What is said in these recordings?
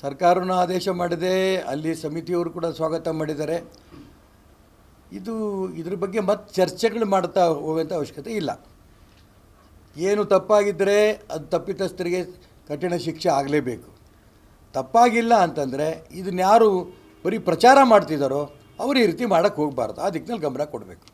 ಸರ್ಕಾರನೂ ಆದೇಶ ಮಾಡಿದೆ, ಅಲ್ಲಿ ಸಮಿತಿಯವರು ಕೂಡ ಸ್ವಾಗತ ಮಾಡಿದ್ದಾರೆ. ಇದು ಇದ್ರ ಬಗ್ಗೆ ಮತ್ತೆ ಚರ್ಚೆಗಳು ಮಾಡ್ತಾ ಹೋಗುವಂಥ ಅವಶ್ಯಕತೆ ಇಲ್ಲ. ಏನು ತಪ್ಪಾಗಿದ್ದರೆ ಅದು ತಪ್ಪಿತಸ್ಥರಿಗೆ ಕಠಿಣ ಶಿಕ್ಷೆ ಆಗಲೇಬೇಕು. ತಪ್ಪಾಗಿಲ್ಲ ಅಂತಂದರೆ ಇದನ್ನ ಯಾರು ಬರೀ ಪ್ರಚಾರ ಮಾಡ್ತಿದ್ದಾರೋ ಅವರು ಈ ರೀತಿ ಮಾಡೋಕ್ಕೆ ಹೋಗಬಾರ್ದು. ಆ ದಿಕ್ಕಿನಲ್ಲಿ ಗಮನ ಕೊಡಬೇಕು.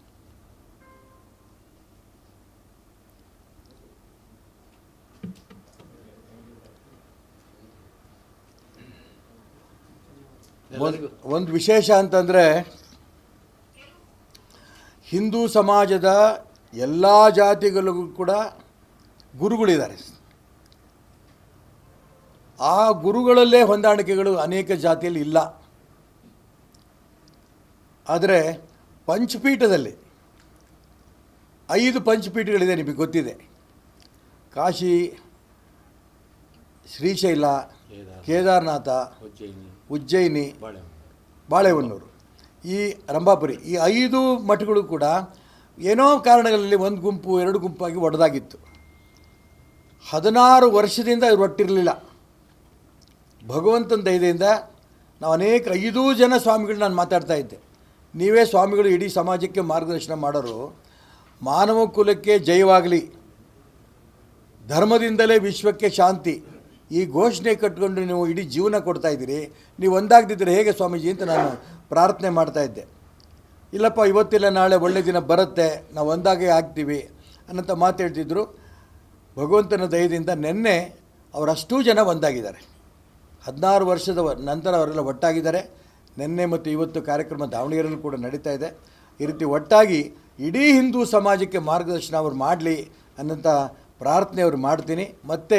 ಒಂದು ಒಂದು ವಿಶೇಷ ಅಂತಂದರೆ, ಹಿಂದೂ ಸಮಾಜದ ಎಲ್ಲ ಜಾತಿಗಳಿಗೂ ಕೂಡ ಗುರುಗಳಿದ್ದಾರೆ. ಆ ಗುರುಗಳಲ್ಲೇ ಹೊಂದಾಣಿಕೆಗಳು ಅನೇಕ ಜಾತಿಯಲ್ಲಿ ಇಲ್ಲ. ಆದರೆ ಪಂಚಪೀಠದಲ್ಲಿ ಐದು ಪಂಚಪೀಠಗಳಿದೆ ನಿಮಗೆ ಗೊತ್ತಿದೆ. ಕಾಶಿ, ಶ್ರೀಶೈಲ ಕೇದಾರನಾಥ ಉಜ್ಜಯಿನಿ ಉಜ್ಜಯಿನಿ ಬಾಳೆ ಬಾಳೆಹೊನ್ನೂರು. ಈ ರಂಭಾಪುರಿ ಈ ಐದು ಮಠಗಳು ಕೂಡ ಏನೋ ಕಾರಣಗಳಲ್ಲಿ ಒಂದು ಗುಂಪು ಎರಡು ಗುಂಪಾಗಿ ಒಡೆದಾಗಿತ್ತು. ಹದಿನಾರು ವರ್ಷದಿಂದ ಇವರು ಒಟ್ಟಿರಲಿಲ್ಲ. ಭಗವಂತನ ದಯದಿಂದ ನಾವು ಅನೇಕ ಐದು ಜನ ಸ್ವಾಮಿಗಳು ನಾನು ಮಾತಾಡ್ತಾ ಇದ್ದೆ. ನೀವೇ ಸ್ವಾಮಿಗಳು ಇಡೀ ಸಮಾಜಕ್ಕೆ ಮಾರ್ಗದರ್ಶನ ಮಾಡೋರು. ಮಾನವ ಕುಲಕ್ಕೆ ಜಯವಾಗಲಿ. ಧರ್ಮದಿಂದಲೇ ವಿಶ್ವಕ್ಕೆ ಶಾಂತಿ. ಈ ಘೋಷಣೆ ಕಟ್ಕೊಂಡು ನೀವು ಇಡೀ ಜೀವನ ಕೊಡ್ತಾ ಇದ್ದೀರಿ. ನೀವು ಒಂದಾಗದಿದ್ದರೆ ಹೇಗೆ ಸ್ವಾಮೀಜಿ ಅಂತ ನಾನು ಪ್ರಾರ್ಥನೆ ಮಾಡ್ತಾ ಇದ್ದೆ. ಇಲ್ಲಪ್ಪ, ಇವತ್ತಿಲ್ಲ, ನಾಳೆ ಒಳ್ಳೆ ದಿನ ಬರುತ್ತೆ. ನಾವು ಒಂದಾಗೆ ಆಗ್ತೀವಿ ಅನ್ನಂತ ಮಾತು ಹೇಳ್ತಿದ್ರು. ಭಗವಂತನ ದಯದಿಂದ ನಿನ್ನೆ ಅವರಷ್ಟು ಜನ ಒಂದಾಗಿದ್ದಾರೆ. ಹದಿನಾರು ವರ್ಷದ ನಂತರ ಅವರೆಲ್ಲ ಒಟ್ಟಾಗಿದ್ದಾರೆ. ನಿನ್ನೆ ಮತ್ತು ಇವತ್ತು ಕಾರ್ಯಕ್ರಮ ದಾವಣಗೆರೆಯಲ್ಲೂ ಕೂಡ ನಡೀತಾ ಇದೆ. ಈ ರೀತಿ ಒಟ್ಟಾಗಿ ಇಡೀ ಹಿಂದೂ ಸಮಾಜಕ್ಕೆ ಮಾರ್ಗದರ್ಶನ ಅವ್ರು ಮಾಡಲಿ ಅನ್ನೋಂಥ ಪ್ರಾರ್ಥನೆ ಅವ್ರು ಮಾಡ್ತೀನಿ. ಮತ್ತು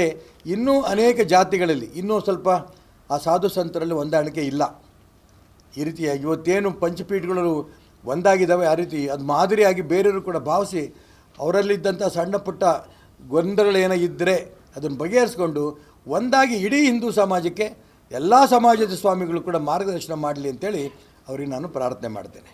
ಇನ್ನೂ ಅನೇಕ ಜಾತಿಗಳಲ್ಲಿ, ಇನ್ನೂ ಸ್ವಲ್ಪ ಆ ಸಾಧು ಸಂತರಲ್ಲಿ ಹೊಂದಾಣಿಕೆ ಇಲ್ಲ. ಈ ರೀತಿಯ ಇವತ್ತೇನು ಪಂಚಪೀಠಗಳು ಒಂದಾಗಿದ್ದಾವೆ, ಆ ರೀತಿ ಅದು ಮಾದರಿಯಾಗಿ ಬೇರೆಯವರು ಕೂಡ ಭಾವಿಸಿ ಅವರಲ್ಲಿದ್ದಂಥ ಸಣ್ಣ ಪುಟ್ಟ ಗೊಂದಲಗಳೇನೋ ಇದ್ದರೆ ಅದನ್ನು ಬಗೆಹರಿಸ್ಕೊಂಡು ಒಂದಾಗಿ ಇಡೀ ಹಿಂದೂ ಸಮಾಜಕ್ಕೆ ಎಲ್ಲ ಸಮಾಜದ ಸ್ವಾಮಿಗಳು ಕೂಡ ಮಾರ್ಗದರ್ಶನ ಮಾಡಲಿ ಅಂತೇಳಿ ಅವರಿಗೆ ನಾನು ಪ್ರಾರ್ಥನೆ ಮಾಡ್ತೇನೆ.